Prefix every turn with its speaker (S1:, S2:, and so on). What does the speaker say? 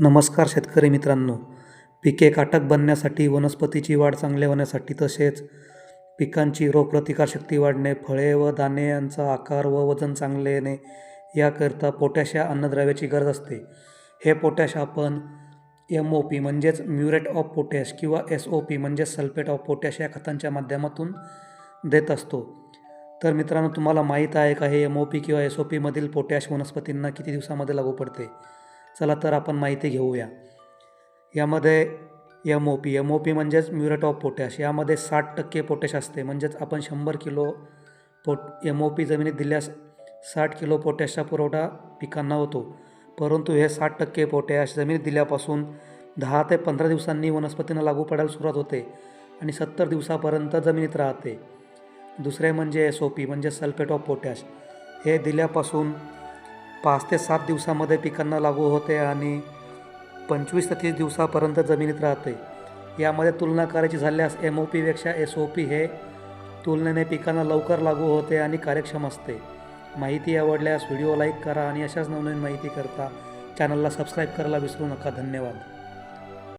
S1: नमस्कार शेतकरी मित्रांनो. पिके काटक बनण्यासाठी वनस्पतीची वाढ चांगली होण्यासाठी तसेच पिकांची रोगप्रतिकारशक्ती वाढणे फळे व दाणे यांचा आकार व वजन चांगले येणे याकरिता पोटॅश या अन्नद्रव्याची गरज असते. हे पोटॅश आपण एम ओ पी म्हणजेच म्युरेट ऑफ पोटॅश किंवा एस ओ पी म्हणजेच सल्फेट ऑफ पोटॅश या खतांच्या माध्यमातून देत असतो. तर मित्रांनो तुम्हाला माहीत आहे का हे एम ओ पी किंवा एस ओ पीमधील पोटॅश वनस्पतींना किती दिवसामध्ये लागू पडते? चला तर आपण माहिती घेऊया. यामध्ये M O P M O P म्हणजेच म्युरेट ऑफ पोटॅश. यामध्ये साठ टक्के पोटॅश असते. म्हणजेच आपण शंभर किलो पोट एम ओ पी जमिनीत दिल्यास साठ किलो पोटॅशचा पुरवठा पिकांना होतो. परंतु हे साठ टक्के पोटॅश जमिनीत दिल्यापासून दहा ते पंधरा दिवसांनी वनस्पतींना लागू पडायला सुरुवात होते आणि सत्तर दिवसापर्यंत जमिनीत राहते. दुसरे म्हणजे एस ओ पी म्हणजे सल्फेट ऑफ पोटॅश. हे दिल्यापासून पाच ते सात दिवसामध्ये पिकांना लागू होते आणि पंचवीस ते तीस दिवसापर्यंत जमिनीत राहते. यामध्ये तुलना करायची झाल्यास एम ओ पीपेक्षा एस ओ पी हे तुलनेने पिकांना लवकर लागू होते आणि कार्यक्षम असते. माहिती आवडल्यास व्हिडिओ लाईक करा आणि अशाच नवनवीन माहिती करता चॅनलला सबस्क्राईब करायला विसरू नका. धन्यवाद.